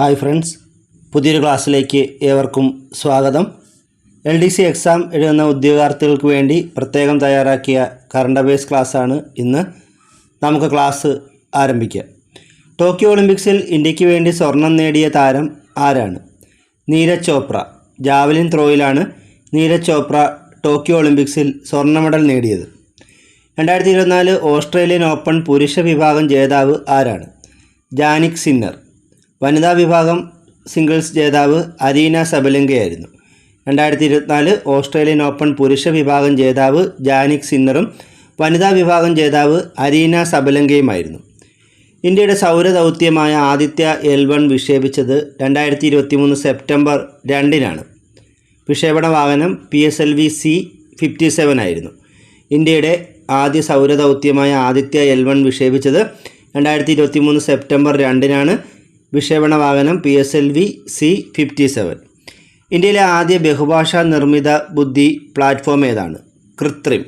Hi friends പുതിയൊരു ക്ലാസ്സിലേക്ക് ഏവർക്കും സ്വാഗതം. എൽ ഡി സി എക്സാം എഴുതുന്ന ഉദ്യോഗാർത്ഥികൾക്ക് വേണ്ടി പ്രത്യേകം തയ്യാറാക്കിയ കറണ്ട് അഫയേഴ്സ് ക്ലാസ്സാണ് ഇന്ന് നമുക്ക് ക്ലാസ് ആരംഭിക്കാം. ടോക്കിയോ ഒളിമ്പിക്സിൽ ഇന്ത്യയ്ക്ക് വേണ്ടി സ്വർണം നേടിയ താരം ആരാണ്? നീരജ് ചോപ്ര. ജാവലിൻ ത്രോയിലാണ് നീരജ് ചോപ്ര ടോക്കിയോ ഒളിമ്പിക്സിൽ സ്വർണ മെഡൽ നേടിയത്. രണ്ടായിരത്തി ഇരുപത്തിനാല് ഓസ്ട്രേലിയൻ ഓപ്പൺ പുരുഷ വിഭാഗം ജേതാവ് ആരാണ്? Jannik Sinner. വനിതാ വിഭാഗം സിംഗിൾസ് ജേതാവ് അരീന സബലങ്കയായിരുന്നു രണ്ടായിരത്തി ഇരുപത്തിനാല് ഓസ്ട്രേലിയൻ ഓപ്പൺ പുരുഷ വിഭാഗം ജേതാവ് ജാനിക് സിന്നറും വനിതാ വിഭാഗം ജേതാവ് അരീന സബലങ്കയുമായിരുന്നു ഇന്ത്യയുടെ സൗരദൗത്യമായ ആദിത്യ എൽ വൺ വിക്ഷേപിച്ചത് രണ്ടായിരത്തി ഇരുപത്തി മൂന്ന് സെപ്റ്റംബർ രണ്ടിനാണ്. വിക്ഷേപണ വാഹനം P S L V C fifty seven ആയിരുന്നു. ഇന്ത്യയുടെ ആദ്യ സൗരദൗത്യമായ ആദിത്യ എൽ വൺ വിക്ഷേപിച്ചത് രണ്ടായിരത്തി ഇരുപത്തി മൂന്ന് സെപ്റ്റംബർ രണ്ടിനാണ്. വിക്ഷേപണ വാഹനം P S L V C fifty seven ഇന്ത്യയിലെ ആദ്യ ബഹുഭാഷാ നിർമ്മിത ബുദ്ധി പ്ലാറ്റ്ഫോം ഏതാണ്? കൃത്രിം.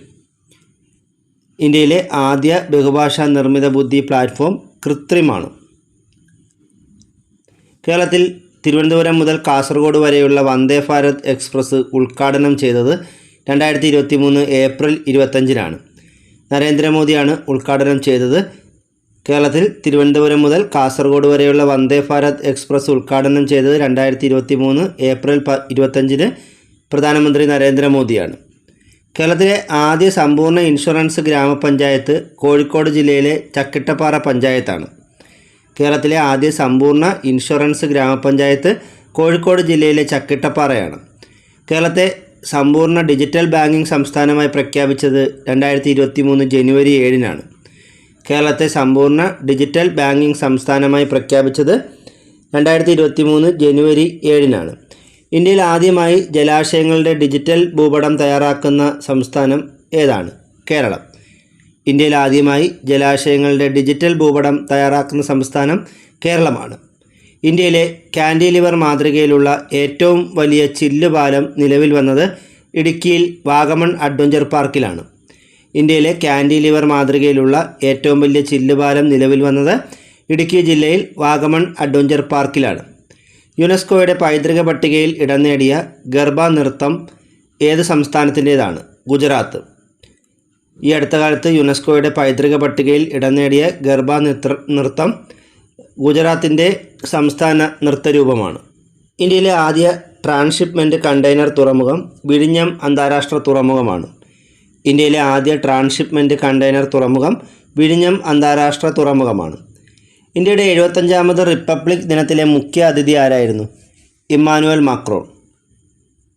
ഇന്ത്യയിലെ ആദ്യ ബഹുഭാഷാ നിർമ്മിത ബുദ്ധി പ്ലാറ്റ്ഫോം കൃത്രിമാണ്. കേരളത്തിൽ തിരുവനന്തപുരം മുതൽ കാസർഗോഡ് വരെയുള്ള വന്ദേ ഭാരത് എക്സ്പ്രസ് ഉദ്ഘാടനം ചെയ്തത് രണ്ടായിരത്തി ഇരുപത്തി മൂന്ന് ഏപ്രിൽ ഇരുപത്തഞ്ചിനാണ് നരേന്ദ്രമോദിയാണ് ഉദ്ഘാടനം ചെയ്തത്. കേരളത്തിൽ തിരുവനന്തപുരം മുതൽ കാസർഗോഡ് വരെയുള്ള വന്ദേ ഭാരത് എക്സ്പ്രസ് ഉദ്ഘാടനം ചെയ്തത് രണ്ടായിരത്തി ഇരുപത്തി മൂന്ന് ഏപ്രിൽ പ ഇരുപത്തഞ്ചിന് പ്രധാനമന്ത്രി നരേന്ദ്രമോദിയാണ്. കേരളത്തിലെ ആദ്യ സമ്പൂർണ ഇൻഷുറൻസ് ഗ്രാമപഞ്ചായത്ത് കോഴിക്കോട് ജില്ലയിലെ ചക്കിട്ടപ്പാറ പഞ്ചായത്താണ്. കേരളത്തിലെ ആദ്യ സമ്പൂർണ ഇൻഷുറൻസ് ഗ്രാമപഞ്ചായത്ത് കോഴിക്കോട് ജില്ലയിലെ ചക്കിട്ടപ്പാറയാണ്. കേരളത്തെ സമ്പൂർണ ഡിജിറ്റൽ ബാങ്കിംഗ് സംസ്ഥാനമായി പ്രഖ്യാപിച്ചത് രണ്ടായിരത്തി ഇരുപത്തി മൂന്ന് ജനുവരി ഏഴിനാണ്. കേരളത്തെ സമ്പൂർണ ഡിജിറ്റൽ ബാങ്കിംഗ് സംസ്ഥാനമായി പ്രഖ്യാപിച്ചത് രണ്ടായിരത്തി ഇരുപത്തി മൂന്ന് ജനുവരി ഏഴിനാണ്. ഇന്ത്യയിൽ ആദ്യമായി ജലാശയങ്ങളുടെ ഡിജിറ്റൽ ഭൂപടം തയ്യാറാക്കുന്ന സംസ്ഥാനം ഏതാണ്? കേരളം. ഇന്ത്യയിൽ ആദ്യമായി ജലാശയങ്ങളുടെ ഡിജിറ്റൽ ഭൂപടം തയ്യാറാക്കുന്ന സംസ്ഥാനം കേരളമാണ്. ഇന്ത്യയിലെ കാൻഡിലിവർ മാതൃകയിലുള്ള ഏറ്റവും വലിയ ചില്ലുപാലം നിലവിൽ വന്നത് ഇടുക്കിയിൽ വാഗമൺ അഡ്വഞ്ചർ പാർക്കിലാണ്. ഇന്ത്യയിലെ കാൻഡിലിവർ മാതൃകയിലുള്ള ഏറ്റവും വലിയ ചില്ലുപാലം നിലവിൽ വന്നത് ഇടുക്കി ജില്ലയിൽ വാഗമൺ അഡ്വഞ്ചർ പാർക്കിലാണ്. യുനെസ്കോയുടെ പൈതൃക പട്ടികയിൽ ഇടം നേടിയ ഗർഭ നൃത്തം ഏത് സംസ്ഥാനത്തിന്റേതാണ്? ഗുജറാത്ത്. ഈ അടുത്ത കാലത്ത് യുനെസ്കോയുടെ പൈതൃക പട്ടികയിൽ ഇടം നേടിയ ഗർഭ നൃത്ത നൃത്തം ഗുജറാത്തിന്റെ സംസ്ഥാന നൃത്തരൂപമാണ് ഇന്ത്യയിലെ ആദ്യ ട്രാൻസ്ഷിപ്മെന്റ് കണ്ടെയ്നർ തുറമുഖം വിഴിഞ്ഞം അന്താരാഷ്ട്ര തുറമുഖമാണ്. ഇന്ത്യയിലെ ആദ്യ ട്രാൻസ്ഷിപ്മെന്റ് കണ്ടെയ്നർ തുറമുഖം വിഴിഞ്ഞം അന്താരാഷ്ട്ര തുറമുഖമാണ്. ഇന്ത്യയുടെ എഴുപത്തഞ്ചാമത് റിപ്പബ്ലിക് ദിനത്തിലെ മുഖ്യ അതിഥി ആരായിരുന്നു? Emmanuel Macron.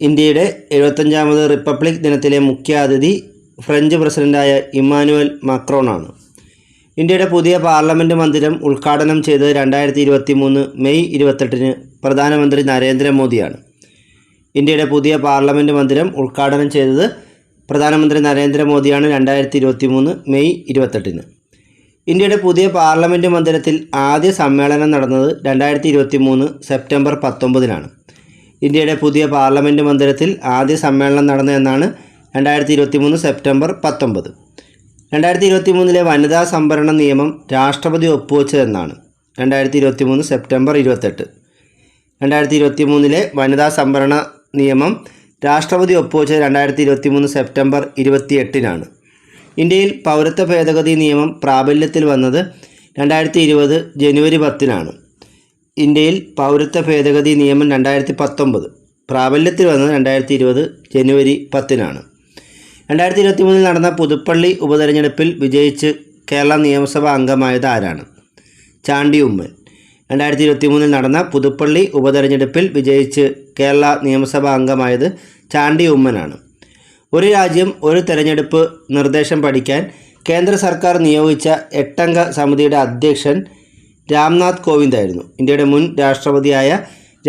ഇന്ത്യയുടെ എഴുപത്തഞ്ചാമത് റിപ്പബ്ലിക് ദിനത്തിലെ മുഖ്യ അതിഥി ഫ്രഞ്ച് പ്രസിഡന്റായ ഇമ്മാനുവൽ മാക്രോൺ ആണ് ഇന്ത്യയുടെ പുതിയ പാർലമെന്റ് മന്ദിരം ഉദ്ഘാടനം ചെയ്തത് രണ്ടായിരത്തി ഇരുപത്തി മൂന്ന് മെയ് ഇരുപത്തെട്ടിന് പ്രധാനമന്ത്രി നരേന്ദ്രമോദിയാണ്. ഇന്ത്യയുടെ പുതിയ പാർലമെന്റ് മന്ദിരം ഉദ്ഘാടനം ചെയ്തത് പ്രധാനമന്ത്രി നരേന്ദ്രമോദിയാണ് രണ്ടായിരത്തി ഇരുപത്തി മൂന്ന് മെയ് ഇരുപത്തെട്ടിന്. ഇന്ത്യയുടെ പുതിയ പാർലമെന്റ് മന്ദിരത്തിൽ ആദ്യ സമ്മേളനം നടന്നത് രണ്ടായിരത്തി ഇരുപത്തി മൂന്ന് സെപ്റ്റംബർ പത്തൊമ്പതിനാണ്. ഇന്ത്യയുടെ പുതിയ പാർലമെന്റ് മന്ദിരത്തിൽ ആദ്യ സമ്മേളനം നടന്നതെന്നാണ് രണ്ടായിരത്തി ഇരുപത്തി മൂന്ന് സെപ്റ്റംബർ പത്തൊമ്പത്. രണ്ടായിരത്തി ഇരുപത്തി മൂന്നിലെ വനിതാ സംവരണ നിയമം രാഷ്ട്രപതി ഒപ്പുവെച്ചതെന്നാണ് രണ്ടായിരത്തി ഇരുപത്തി മൂന്ന് സെപ്റ്റംബർ ഇരുപത്തെട്ട്. രണ്ടായിരത്തി ഇരുപത്തി മൂന്നിലെ വനിതാ സംവരണ നിയമം രാഷ്ട്രപതി ഒപ്പുവെച്ചത് രണ്ടായിരത്തി ഇരുപത്തി മൂന്ന് സെപ്റ്റംബർ ഇരുപത്തിയെട്ടിനാണ്. ഇന്ത്യയിൽ പൗരത്വ ഭേദഗതി നിയമം പ്രാബല്യത്തിൽ വന്നത് രണ്ടായിരത്തി ഇരുപത് ജനുവരി പത്തിനാണ്. ഇന്ത്യയിൽ പൗരത്വ ഭേദഗതി നിയമം രണ്ടായിരത്തി പത്തൊമ്പത് പ്രാബല്യത്തിൽ വന്നത് രണ്ടായിരത്തി ഇരുപത് ജനുവരി പത്തിനാണ്. രണ്ടായിരത്തി ഇരുപത്തി മൂന്നിൽ നടന്ന പുതുപ്പള്ളി ഉപതെരഞ്ഞെടുപ്പിൽ വിജയിച്ച് കേരള നിയമസഭാ അംഗമായത് ആരാണ്? ചാണ്ടി ഉമ്മൻ. രണ്ടായിരത്തി ഇരുപത്തി മൂന്നിൽ നടന്ന പുതുപ്പള്ളി ഉപതെരഞ്ഞെടുപ്പിൽ വിജയിച്ച് കേരള നിയമസഭാ അംഗമായത് ചാണ്ടി ഉമ്മനാണ്. ഒരു രാജ്യം ഒരു തെരഞ്ഞെടുപ്പ് നിർദ്ദേശം പഠിക്കാൻ കേന്ദ്ര സർക്കാർ നിയോഗിച്ച എട്ടംഗ സമിതിയുടെ അധ്യക്ഷൻ രാംനാഥ് കോവിന്ദായിരുന്നു ഇന്ത്യയുടെ മുൻ രാഷ്ട്രപതിയായ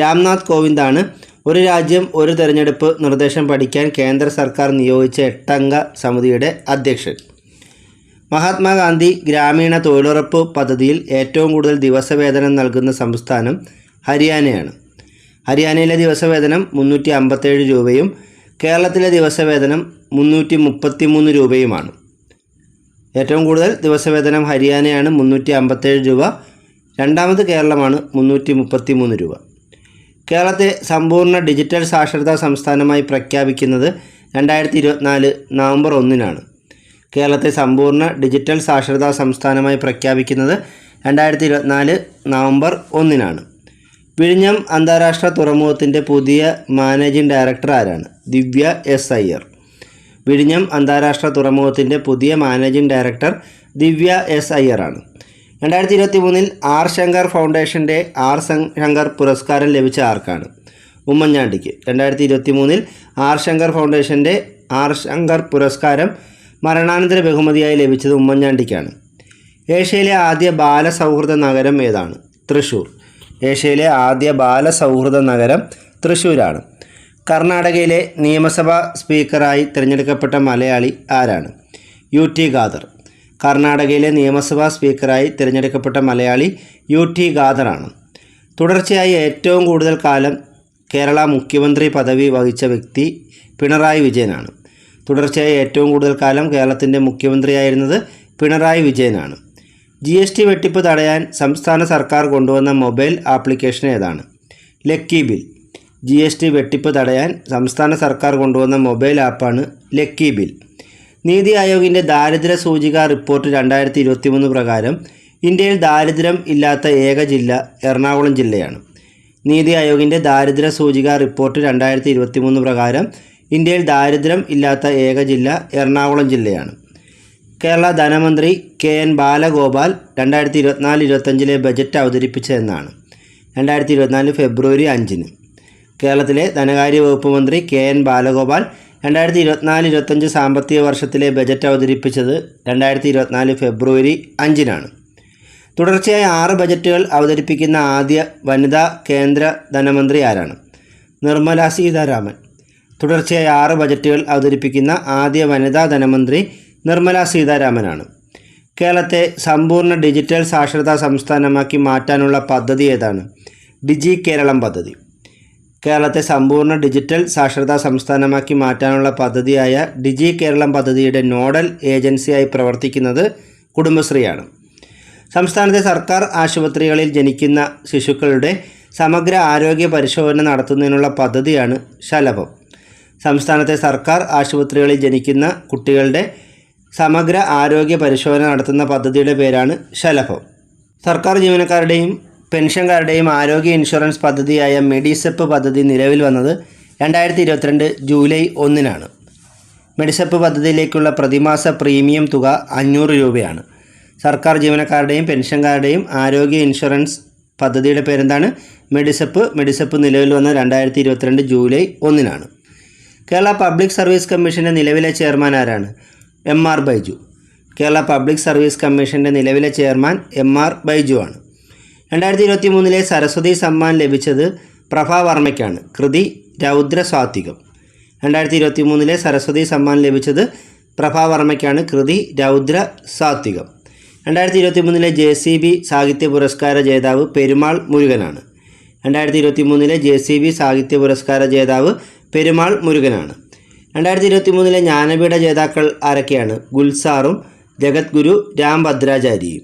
രാംനാഥ് കോവിന്ദാണ് ഒരു രാജ്യം ഒരു തെരഞ്ഞെടുപ്പ് നിർദ്ദേശം പഠിക്കാൻ കേന്ദ്ര സർക്കാർ നിയോഗിച്ച എട്ടംഗ സമിതിയുടെ അധ്യക്ഷൻ. മഹാത്മാഗാന്ധി ഗ്രാമീണ തൊഴിലുറപ്പ് പദ്ധതിയിൽ ഏറ്റവും കൂടുതൽ ദിവസവേതനം നൽകുന്ന സംസ്ഥാനം ഹരിയാനയാണ്. ഹരിയാനയിലെ ദിവസവേതനം മുന്നൂറ്റി അമ്പത്തേഴ് രൂപയും കേരളത്തിലെ ദിവസവേതനം മുന്നൂറ്റി മുപ്പത്തി മൂന്ന് രൂപയുമാണ്. ഏറ്റവും കൂടുതൽ ദിവസവേതനം ഹരിയാനയാണ് മുന്നൂറ്റി അമ്പത്തേഴ് രൂപ രണ്ടാമത് കേരളമാണ് മുന്നൂറ്റി മുപ്പത്തി മൂന്ന് രൂപ. കേരളത്തെ സമ്പൂർണ ഡിജിറ്റൽ സാക്ഷരതാ സംസ്ഥാനമായി പ്രഖ്യാപിക്കുന്നത് രണ്ടായിരത്തി ഇരുപത്തിനാല് നവംബർ ഒന്നിനാണ്. കേരളത്തെ സമ്പൂർണ ഡിജിറ്റൽ സാക്ഷരതാ സംസ്ഥാനമായി പ്രഖ്യാപിക്കുന്നത് രണ്ടായിരത്തി ഇരുപത്തിനാല് നവംബർ ഒന്നിനാണ്. വിഴിഞ്ഞം അന്താരാഷ്ട്ര തുറമുഖത്തിന്റെ പുതിയ മാനേജിംഗ് ഡയറക്ടർ ആരാണ്? ദിവ്യ എസ്. അയ്യർ. വിഴിഞ്ഞം അന്താരാഷ്ട്ര തുറമുഖത്തിന്റെ പുതിയ മാനേജിംഗ് ഡയറക്ടർ ദിവ്യ എസ്. അയ്യറാണ് രണ്ടായിരത്തി ഇരുപത്തി മൂന്നിൽ ആർ. ശങ്കർ ഫൗണ്ടേഷന്റെ ആർ. ശങ്കർ പുരസ്കാരം ലഭിച്ച ആർക്കാണ്? ഉമ്മൻചാണ്ടിക്ക്. രണ്ടായിരത്തി ഇരുപത്തി മൂന്നിൽ ആർ. ശങ്കർ ഫൗണ്ടേഷന്റെ ആർ. ശങ്കർ പുരസ്കാരം മരണാനന്തര ബഹുമതിയായി ലഭിച്ചത് ഉമ്മൻചാണ്ടിക്കാണ്. ഏഷ്യയിലെ ആദ്യ ബാലസൗഹൃദ നഗരം ഏതാണ്? തൃശ്ശൂർ ഏഷ്യയിലെ ആദ്യ ബാലസൗഹൃദ നഗരം തൃശ്ശൂരാണ് കർണാടകയിലെ നിയമസഭാ സ്പീക്കറായി തിരഞ്ഞെടുക്കപ്പെട്ട മലയാളി ആരാണ്? U T Khader. കർണാടകയിലെ നിയമസഭാ സ്പീക്കറായി തിരഞ്ഞെടുക്കപ്പെട്ട മലയാളി യു ടി ഖാദറാണ്. തുടർച്ചയായി ഏറ്റവും കൂടുതൽ കാലം കേരള മുഖ്യമന്ത്രി പദവി വഹിച്ച വ്യക്തി പിണറായി വിജയനാണ്. തുടർച്ചയായി ഏറ്റവും കൂടുതൽ കാലം കേരളത്തിന്റെ മുഖ്യമന്ത്രിയായിരുന്നത് പിണറായി വിജയനാണ്. ജി എസ് ടി വെട്ടിപ്പ് തടയാൻ സംസ്ഥാന സർക്കാർ കൊണ്ടുവന്ന മൊബൈൽ ആപ്ലിക്കേഷൻ ഏതാണ്? Lucky bill. G S T വെട്ടിപ്പ് തടയാൻ സംസ്ഥാന സർക്കാർ കൊണ്ടുവന്ന മൊബൈൽ ആപ്പാണ് ലക്കി ബിൽ. നീതി ആയോഗിന്റെ ദാരിദ്ര്യ സൂചിക റിപ്പോർട്ട് രണ്ടായിരത്തി ഇരുപത്തി മൂന്ന് പ്രകാരം ഇന്ത്യയിൽ ദാരിദ്ര്യം ഇല്ലാത്ത ഏക ജില്ല എറണാകുളം ജില്ലയാണ്. നീതി ആയോഗിന്റെ ദാരിദ്ര്യ സൂചിക റിപ്പോർട്ട് രണ്ടായിരത്തി ഇരുപത്തി മൂന്ന് പ്രകാരം ഇന്ത്യയിൽ ദാരിദ്ര്യം ഇല്ലാത്ത ഏക ജില്ല എറണാകുളം ജില്ലയാണ്. കേരള ധനമന്ത്രി കെ എൻ ബാലഗോപാൽ രണ്ടായിരത്തി ഇരുപത്തിനാല് ഇരുപത്തഞ്ചിലെ ബജറ്റ് അവതരിപ്പിച്ചതെന്നാണ്. രണ്ടായിരത്തി ഇരുപത്തിനാല് ഫെബ്രുവരി അഞ്ചിന്. കേരളത്തിലെ ധനകാര്യ വകുപ്പ് മന്ത്രി കെ എൻ ബാലഗോപാൽ രണ്ടായിരത്തി ഇരുപത്തിനാല് ഇരുപത്തഞ്ച് സാമ്പത്തിക വർഷത്തിലെ ബജറ്റ് അവതരിപ്പിച്ചത് രണ്ടായിരത്തി ഇരുപത്തിനാല് ഫെബ്രുവരി അഞ്ചിനാണ്. തുടർച്ചയായി ആറ് ബജറ്റുകൾ അവതരിപ്പിക്കുന്ന ആദ്യ വനിതാ കേന്ദ്ര ധനമന്ത്രി ആരാണ്? നിർമ്മല സീതാരാമൻ. തുടർച്ചയായി ആറ് ബജറ്റുകൾ അവതരിപ്പിക്കുന്ന ആദ്യ വനിതാ ധനമന്ത്രി നിർമ്മല സീതാരാമനാണ്. കേരളത്തെ സമ്പൂർണ ഡിജിറ്റൽ സാക്ഷരതാ സംസ്ഥാനമാക്കി മാറ്റാനുള്ള പദ്ധതി ഏതാണ്? ഡിജി കേരളം പദ്ധതി. കേരളത്തെ സമ്പൂർണ ഡിജിറ്റൽ സാക്ഷരതാ സംസ്ഥാനമാക്കി മാറ്റാനുള്ള പദ്ധതിയായ ഡിജി കേരളം പദ്ധതിയുടെ നോഡൽ ഏജൻസിയായി പ്രവർത്തിക്കുന്നത് കുടുംബശ്രീയാണ്. സംസ്ഥാനത്തെ സർക്കാർ ആശുപത്രികളിൽ ജനിക്കുന്ന ശിശുക്കളുടെ സമഗ്ര ആരോഗ്യ പരിശോധന നടത്തുന്നതിനുള്ള പദ്ധതിയാണ് ശലഭം. സംസ്ഥാനത്തെ സർക്കാർ ആശുപത്രികളിൽ ജനിക്കുന്ന കുട്ടികളുടെ സമഗ്ര ആരോഗ്യ പരിശോധന നടത്തുന്ന പദ്ധതിയുടെ പേരാണ് ശലഭം. സർക്കാർ ജീവനക്കാരുടെയും പെൻഷൻകാരുടെയും ആരോഗ്യ ഇൻഷുറൻസ് പദ്ധതിയായ മെഡിസെപ്പ് പദ്ധതി നിലവിൽ വന്നത് രണ്ടായിരത്തി ഇരുപത്തിരണ്ട് ജൂലൈ ഒന്നിനാണ്. മെഡിസെപ്പ് പദ്ധതിയിലേക്കുള്ള പ്രതിമാസ പ്രീമിയം തുക അഞ്ഞൂറ് രൂപയാണ്. സർക്കാർ ജീവനക്കാരുടെയും പെൻഷൻകാരുടെയും ആരോഗ്യ ഇൻഷുറൻസ് പദ്ധതിയുടെ പേരെന്താണ്? മെഡിസെപ്പ്. മെഡിസെപ്പ് നിലവിൽ വന്ന രണ്ടായിരത്തി ഇരുപത്തിരണ്ട് ജൂലൈ ഒന്നിനാണ്. കേരള പബ്ലിക് സർവീസ് കമ്മീഷന്റെ നിലവിലെ ചെയർമാൻ ആരാണ്? M R Baiju. Kerala public service കമ്മീഷന്റെ നിലവിലെ ചെയർമാൻ എം ആർ ബൈജു ആണ്. രണ്ടായിരത്തി ഇരുപത്തി മൂന്നിലെ സരസ്വതി സമ്മാൻ ലഭിച്ചത് പ്രഭാ വർമ്മയ്ക്കാണ്. കൃതി രൗദ്ര സ്വാത്വികം രണ്ടായിരത്തി ഇരുപത്തി മൂന്നിലെ സരസ്വതി സമ്മാൻ ലഭിച്ചത് പ്രഭാ വർമ്മയ്ക്കാണ്. കൃതി രൗദ്ര സാത്വികം. രണ്ടായിരത്തി ഇരുപത്തി മൂന്നിലെ ജെ സി ബി സാഹിത്യ പുരസ്കാര ജേതാവ് പെരുമാൾ മുരുകനാണ്. രണ്ടായിരത്തി ഇരുപത്തി മൂന്നിലെ ജെ സി ബി സാഹിത്യ പുരസ്കാര ജേതാവ് പെരുമാൾ മുരുകനാണ്. രണ്ടായിരത്തി ഇരുപത്തി മൂന്നിലെ ജ്ഞാനപീഠ ജേതാക്കൾ ആരൊക്കെയാണ്? ഗുൽസാറും ജഗദ്ഗുരു രാം ഭദ്രാചാര്യയും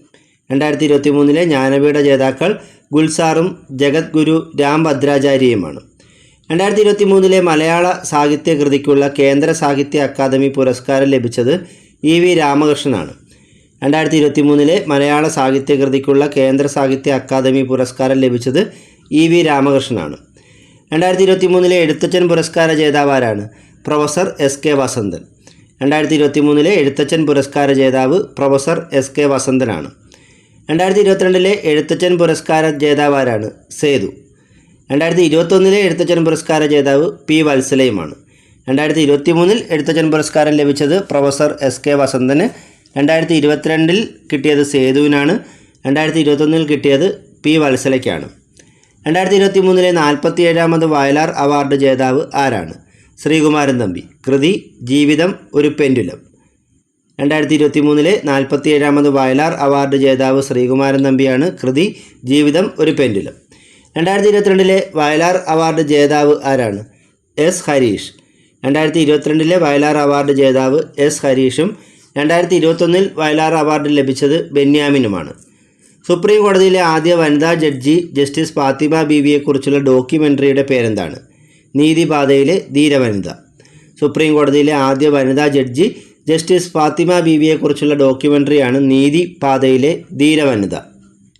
രണ്ടായിരത്തി ഇരുപത്തി മൂന്നിലെ ജ്ഞാനപീഠ ജേതാക്കൾ ഗുൽസാറും ജഗദ്ഗുരു രാം ഭദ്രാചാര്യയുമാണ് രണ്ടായിരത്തി ഇരുപത്തി മൂന്നിലെ മലയാള സാഹിത്യ കൃതിക്കുള്ള കേന്ദ്ര സാഹിത്യ അക്കാദമി പുരസ്കാരം ലഭിച്ചത് ഇ വി രാമകൃഷ്ണനാണ്. രണ്ടായിരത്തി ഇരുപത്തി മൂന്നിലെ മലയാള സാഹിത്യ കൃതിക്കുള്ള കേന്ദ്ര സാഹിത്യ അക്കാദമി പുരസ്കാരം ലഭിച്ചത് ഇ വി രാമകൃഷ്ണനാണ്. രണ്ടായിരത്തി ഇരുപത്തി മൂന്നിലെ എഴുത്തച്ഛൻ പുരസ്കാര ജേതാവാരാണ് പ്രൊഫസർ എസ് കെ വസന്തൻ. രണ്ടായിരത്തി ഇരുപത്തി മൂന്നിലെ എഴുത്തച്ഛൻ പുരസ്കാര ജേതാവ് പ്രൊഫസർ എസ് കെ വസന്തനാണ്. രണ്ടായിരത്തി ഇരുപത്തിരണ്ടിലെ എഴുത്തച്ഛൻ പുരസ്കാര ജേതാവാരാണ് സേതു. രണ്ടായിരത്തി ഇരുപത്തൊന്നിലെ എഴുത്തച്ഛൻ പുരസ്കാര ജേതാവ് പി വത്സലയുമാണ്. രണ്ടായിരത്തി ഇരുപത്തി മൂന്നിൽ എഴുത്തച്ഛൻ പുരസ്കാരം ലഭിച്ചത് പ്രൊഫസർ എസ് കെ വസന്തന്. രണ്ടായിരത്തി ഇരുപത്തിരണ്ടിൽ കിട്ടിയത് സേതുവിനാണ്. രണ്ടായിരത്തി ഇരുപത്തൊന്നിൽ കിട്ടിയത് പി വത്സലയ്ക്കാണ്. രണ്ടായിരത്തി ഇരുപത്തി മൂന്നിലെ നാൽപ്പത്തി ഏഴാമത് വയലാർ അവാർഡ് ജേതാവ് ആരാണ്? ശ്രീകുമാരൻ തമ്പി. കൃതി ജീവിതം ഒരു പെൻഡുലം. രണ്ടായിരത്തി ഇരുപത്തി മൂന്നിലെ നാൽപ്പത്തി ഏഴാമത് വയലാർ അവാർഡ് ജേതാവ് ശ്രീകുമാരൻ തമ്പിയാണ് കൃതി ജീവിതം ഒരു പെൻഡുലം. രണ്ടായിരത്തി ഇരുപത്തിരണ്ടിലെ വയലാർ അവാർഡ് ജേതാവ് ആരാണ്? എസ്. ഹരീഷ്. രണ്ടായിരത്തി ഇരുപത്തിരണ്ടിലെ വയലാർ അവാർഡ് ജേതാവ് എസ്. ഹരീഷും രണ്ടായിരത്തി ഇരുപത്തൊന്നിൽ വയലാർ അവാർഡ് ലഭിച്ചത് ബെന്യാമിനുമാണ്. സുപ്രീം കോടതിയിലെ ആദ്യ വനിതാ ജഡ്ജി ജസ്റ്റിസ് ഫാത്തിമ ബീവിയെക്കുറിച്ചുള്ള ഡോക്യുമെന്ററിയുടെ പേരെന്താണ്? നീതിപാതയിലെ ധീരവനിത. സുപ്രീം കോടതിയിലെ ആദ്യ വനിതാ ജഡ്ജി ജസ്റ്റിസ് ഫാത്തിമ ബീവിയെക്കുറിച്ചുള്ള ഡോക്യുമെന്ററിയാണ് നീതിപാതയിലെ ധീരവനിത.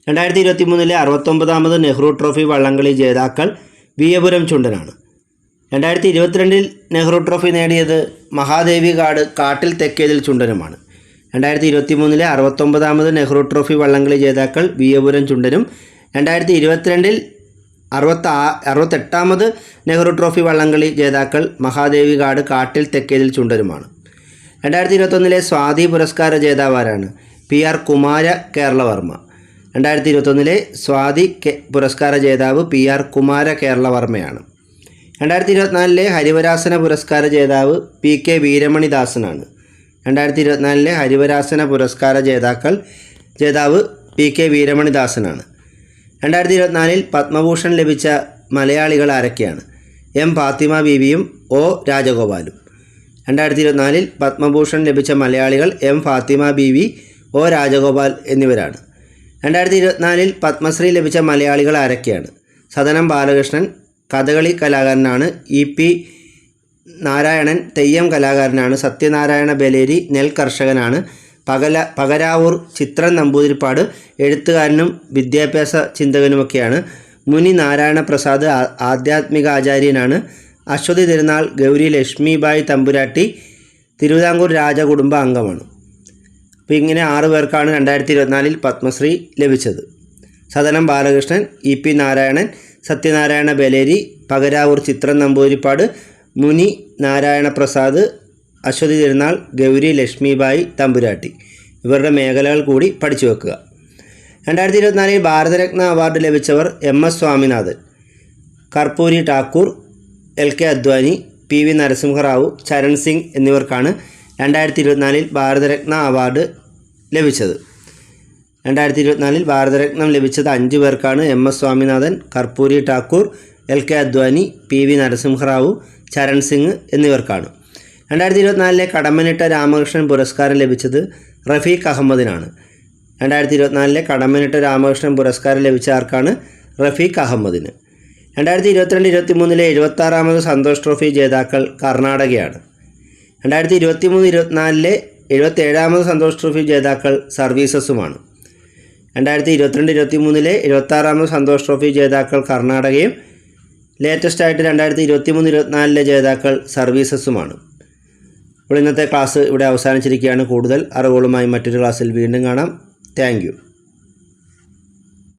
രണ്ടായിരത്തി ഇരുപത്തി മൂന്നിലെ അറുപത്തൊമ്പതാമത് നെഹ്റു ട്രോഫി വള്ളംകളി ജേതാക്കൾ വിയപുരം ചുണ്ടനാണ്. രണ്ടായിരത്തി ഇരുപത്തിരണ്ടിൽ നെഹ്റു ട്രോഫി നേടിയത് മഹാദേവി കാട് കാട്ടിൽ തെക്കേതിൽ ചുണ്ടനുമാണ്. രണ്ടായിരത്തി ഇരുപത്തി മൂന്നിലെ അറുപത്തൊമ്പതാമത് നെഹ്റു ട്രോഫി വള്ളംകളി ജേതാക്കൾ വിയപുരം ചുണ്ടനും രണ്ടായിരത്തി ഇരുപത്തിരണ്ടിൽ അറുപത്ത അറുപത്തെട്ടാമത് നെഹ്റു ട്രോഫി വള്ളംകളി ജേതാക്കൾ മഹാദേവി കാട് കാട്ടിൽ തെക്കേതിൽ ചുണ്ടനുമാണ്. രണ്ടായിരത്തി ഇരുപത്തൊന്നിലെ സ്വാതി പുരസ്കാര ജേതാവാരാണ് പി ആർ കുമാര കേരളവർമ്മ. രണ്ടായിരത്തി ഇരുപത്തൊന്നിലെ സ്വാതി പുരസ്കാര ജേതാവ് പി ആർ കുമാര കേരളവർമ്മയാണ്. രണ്ടായിരത്തി ഇരുപത്തിനാലിലെ ഹരിവരാസന പുരസ്കാര ജേതാവ് പി കെ വീരമണിദാസനാണ്. രണ്ടായിരത്തി ഇരുപത്തിനാലിലെ ഹരിവരാസന പുരസ്കാര ജേതാക്കൾ ജേതാവ് പി കെ വീരമണിദാസനാണ്. രണ്ടായിരത്തി ഇരുപത്തിനാലിൽ പത്മഭൂഷൺ ലഭിച്ച മലയാളികൾ ആരൊക്കെയാണ്? എം ഫാത്തിമ ബീവിയും ഒ രാജഗോപാലും. രണ്ടായിരത്തി ഇരുപത്തിനാലിൽ പത്മഭൂഷൺ ലഭിച്ച മലയാളികൾ എം ഫാത്തിമ ബീവി ഒ രാജഗോപാൽ എന്നിവരാണ്. രണ്ടായിരത്തി ഇരുപത്തിനാലിൽ പത്മശ്രീ ലഭിച്ച മലയാളികൾ ആരൊക്കെയാണ്? സദനം ബാലകൃഷ്ണൻ കഥകളി കലാകാരനാണ് ഇ പി നാരായണൻ തെയ്യം കലാകാരനാണ്. സത്യനാരായണ ബലേരി നെൽ കർഷകനാണ്. പകല പകരാവൂർ ചിത്രൻ നമ്പൂതിരിപ്പാട് എഴുത്തുകാരനും വിദ്യാഭ്യാസ ചിന്തകനുമൊക്കെയാണ്. മുനി നാരായണ പ്രസാദ് ആധ്യാത്മിക ആചാര്യനാണ് അശ്വതി തിരുനാൾ ഗൗരി ലക്ഷ്മിബായി തമ്പുരാട്ടി തിരുവിതാംകൂർ രാജകുടുംബ അംഗമാണ്. അപ്പോൾ ഇങ്ങനെ ആറു പേർക്കാണ് രണ്ടായിരത്തി ഇരുപത്തിനാലിൽ പത്മശ്രീ ലഭിച്ചത്. സദനം ബാലകൃഷ്ണൻ ഇ പി നാരായണൻ സത്യനാരായണ ബലേരി പകരാവൂർ ചിത്രം നമ്പൂതിരിപ്പാട് മുനി നാരായണ പ്രസാദ് അശ്വതി തിരുനാൾ ഗൗരി ലക്ഷ്മിബായി തമ്പുരാട്ടി. ഇവരുടെ മേഖലകൾ കൂടി പഠിച്ചു വെക്കുക. രണ്ടായിരത്തി ഇരുപത്തിനാലിൽ ഭാരതരത്ന അവാർഡ് ലഭിച്ചവർ M S Swaminathan Karpoori Thakur L K Advani P V Narasimha Rao Charan Singh എന്നിവർക്കാണ് രണ്ടായിരത്തി ഇരുപത്തിനാലിൽ ഭാരതരത്ന അവാർഡ് ലഭിച്ചത്. രണ്ടായിരത്തി ഇരുപത്തിനാലിൽ ഭാരതരത്നം ലഭിച്ചത് അഞ്ച് പേർക്കാണ് M S Swaminathan Karpoori Thakur L K Advani P V Narasimha Rao Charan Singh എന്നിവർക്കാണ്. രണ്ടായിരത്തി ഇരുപത്തിനാലിലെ കടമ്മനിട്ട രാമകൃഷ്ണൻ പുരസ്കാരം ലഭിച്ചത് റഫീഖ് അഹമ്മദിനാണ്. രണ്ടായിരത്തി ഇരുപത്തിനാലിലെ കടമ്മനിട്ട രാമകൃഷ്ണൻ പുരസ്കാരം ലഭിച്ച ആർക്കാണ്? റഫീഖ് അഹമ്മദിന്. രണ്ടായിരത്തി ഇരുപത്തിരണ്ട് ഇരുപത്തി മൂന്നിലെ എഴുപത്താറാമത് സന്തോഷ് ട്രോഫി ജേതാക്കൾ കർണാടകയാണ്. രണ്ടായിരത്തി ഇരുപത്തി മൂന്ന് ഇരുപത്തിനാലിലെ എഴുപത്തേഴാമത് സന്തോഷ് ട്രോഫി ജേതാക്കൾ സർവീസസുമാണ്. രണ്ടായിരത്തി ഇരുപത്തിരണ്ട് ഇരുപത്തി മൂന്നിലെ എഴുപത്താറാമത് സന്തോഷ് ട്രോഫി ജേതാക്കൾ കർണാടകയും ലേറ്റസ്റ്റ് ആയിട്ട് രണ്ടായിരത്തി ഇരുപത്തി മൂന്ന് ഇരുപത്തിനാലിലെ ജേതാക്കൾ സർവീസസുമാണ്. അപ്പോൾ ഇന്നത്തെ ക്ലാസ് ഇവിടെ അവസാനിച്ചിരിക്കുകയാണ്. കൂടുതൽ അറിവുകളുമായി മറ്റൊരു ക്ലാസ്സിൽ വീണ്ടും കാണാം. താങ്ക്